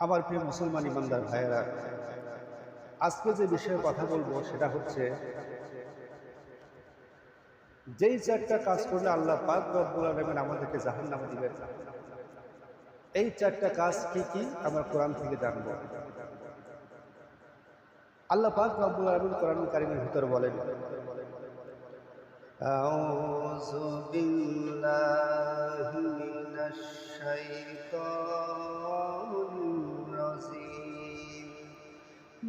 আমার প্রিয় মুসলমান ইমানদার ভাইয়েরা আজকে যে বিষয়ে কথা বলবো সেটা হচ্ছে যেই চারটা কাজ করলে আল্লাহ পাক রব্বুল আলমিন আমাদেরকে জাহান নামে দিবেন এই চারটা কাজ কি কি আমরা কোরআন থেকে জানবো আল্লাহ পাক রব্বুল আলমিন কোরআন কারিমের ভিতর বলেন أعوذ بالله من الشيطان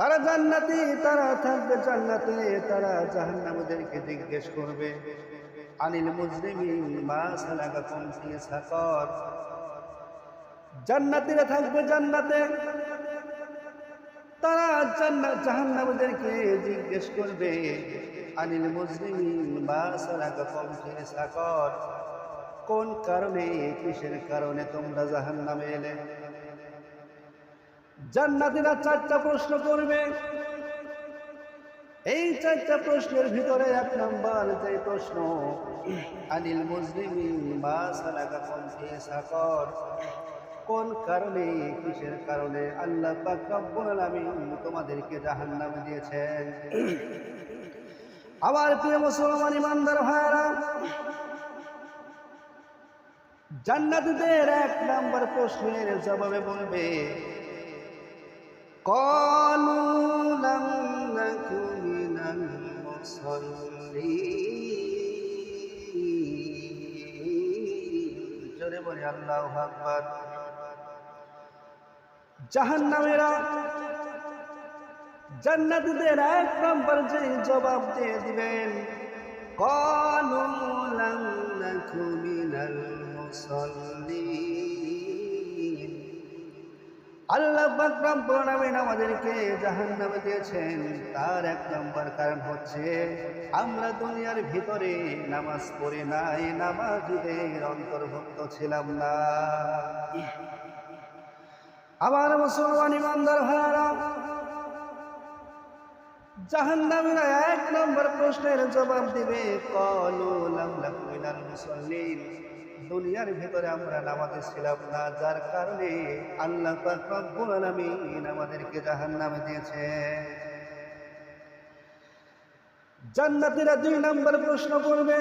তারা জান্নাতে, তারা থাকবে জান্নাতে, তারা জাহান্নামীদেরকে জিজ্ঞেস করবে। আনিল মুজরিমিন, মা সালাকাকুম ফি সাকর। জান্নাতীরা থাকবে জান্নাতে। তারা জান্নাত জাহান্নামীদেরকে জিজ্ঞেস করবে। আনিল মুজরিমিন, মা সালাকাকুম ফি সাকর। কোন কারণে, কিসের কারণে তোমরা জাহান্নামে এলে? জান্নাতীরা চারটা প্রশ্ন করবে। এই চারটা প্রশ্নের ভিতরে এক নম্বর যে প্রশ্ন, আনিল মুসলিম সাকর? কোন কারণে, কিসের কারণে আল্লাহ আলামিন তোমাদেরকে জাহান্নামে দিয়েছেন? আবার প্রিয় মুসলমান ইমানদার ভাইরা জান্নাতীদের এক নম্বর প্রশ্নের জবাবে বলবে قالوا لم نك من المصلين জোরে বলি আল্লাহ আকবার জাহান্নামেরা জান্নাতীদের এক নম্বর যে জবাব দিয়ে দিবেন قالوا لم نك من المصلين আল্লাহ বাকরাম প্রণামীন আমাদেরকে জাহান নামে দিয়েছেন। তার এক নম্বর কারণ হচ্ছে, আমরা দুনিয়ার ভিতরে নামাজ পড়ে নাই নামাজীদের অন্তর্ভুক্ত ছিলাম না। আমার মুসলমান ইমানদার ভাইরা জাহান্নামীরা এক নম্বর প্রশ্নের জবাব দিবে, কলু লামলাক মিনাল মুসল্লিন। দুনিয়ার ভিতরে আমরা নামাজে ছিলাম না, যার কারণে আল্লাহ রব্বুল আলামিন আমাদেরকে জাহান্নামে দিয়েছে। জান্নাতীরা দুই নম্বর প্রশ্ন করবে,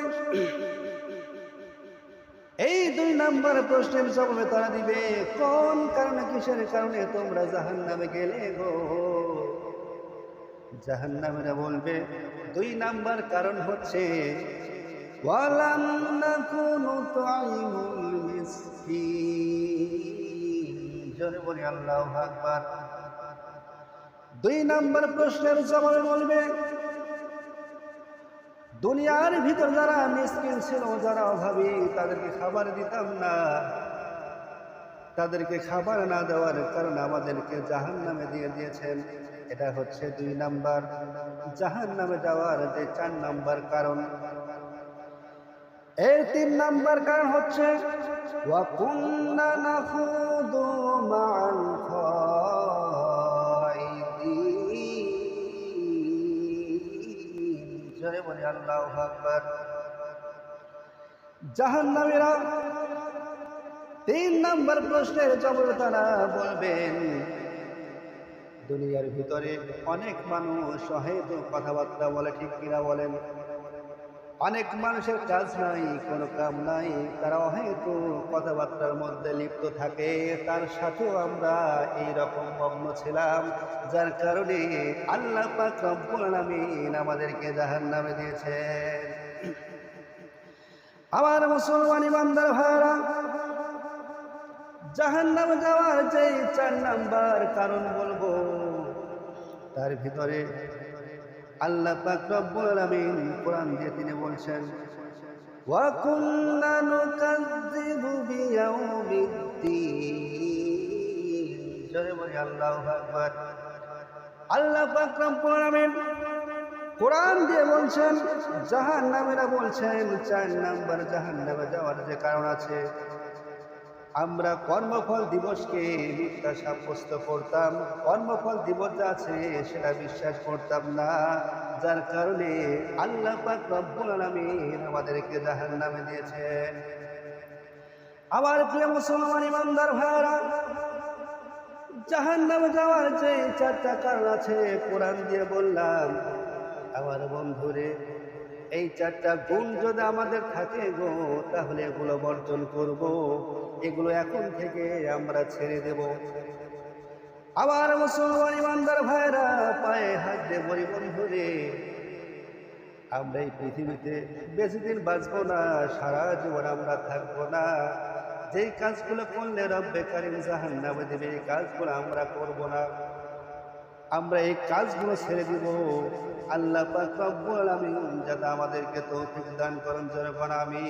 এই দুই নম্বর প্রশ্নের জবাবে তারা দিবে, কোন কারণে, কিসের কারণে তোমরা জাহান্নামে গেলে গো? জাহান্নামেরা বলবে, দুই নাম্বার কারণ হচ্ছে জোরে বলি, আল্লাহু আকবার। দুই নাম্বার প্রশ্নের জবাবে বলবে, দুনিয়ার ভিতর যারা মিসকিন ছিল, যারা অভাবী, তাদেরকে খাবার দিতাম না। তাদেরকে খাবার না দেওয়ার কারণে আমাদেরকে জাহান নামে দিয়ে দিয়েছেন। এটা হচ্ছে দুই নাম্বার। জাহান নামে যাওয়ার যে চার নাম্বার কারণ এর তিন নাম্বার কারণ হচ্ছে জাহান্নামীরা তিন নাম্বার প্রশ্নের জবাব তারা বলবেন, দুনিয়ার ভিতরে অনেক মানুষ অহেতু কথাবার্তা বলে, ঠিক কিনা বলেন? অনেক মানুষের কাজ নাই, কোনো কাম নাই তারা অহেতু কথাবার্তার মধ্যে লিপ্ত থাকে। তার সাথেও আমরা এই রকম মগ্ন ছিলাম, যার কারণে আল্লাহ পাক আমাদেরকে জাহান্নামে দিয়েছেন। আমার মুসলমান ইমানদার ভাইরা জাহান্নামে যাওয়ার যে চার নাম্বার কারণ বলব, তার ভিতরে আল্লাহ পাক রব্বুল আলামিন কোরআন দিয়ে তিনি বলছেন ওয়া কুল্লা নুকাজ্জিবু বিয়াউমিদ্দিন। জোরে বলি আল্লাহু আকবার। আল্লাহ পাক রব্বুল আলামিন কোরআন দিয়ে বলছেন জাহান্নামেরা বলছেন চার নাম্বার জাহান্নামে যাওয়ার যে কারণ আছে আমরা কর্মফল দিবসকে মিথ্যা সাব্যস্ত করতাম। কর্মফল দিবস যা আছে সেটা বিশ্বাস করতাম না। যার কারণে আল্লাহ পাক রব্বুল আমাদেরকে জাহান নামে দিয়েছেন আমার প্রিয় মুসলমান ইমানদার ভাইরা জাহান নামে যাওয়ার যে চারটা কারণ আছে, কোরআন দিয়ে বললাম, আমার বন্ধুরে, এই চারটা গুণ যদি আমাদের থাকে গো, তাহলে এগুলো বর্জন করব। এগুলো এখন থেকে আমরা ছেড়ে দেব। আবার মুসলমান ইমানদার ভাইরা পায়ে হাত দিয়ে বন্ধুরে আমরা এই পৃথিবীতে বেশি দিন বাঁচবো না, সারা জীবন আমরা থাকব না। যেই কাজগুলো করলে রব্বে কারিম জাহান নামে দেবে, এই কাজগুলো আমরা করব না। আমরা এই কাজগুলো ছেড়ে দিব। আল্লাহ পাক যাতে আমাদেরকে তৌফিক দান করেন, জনগণ আমি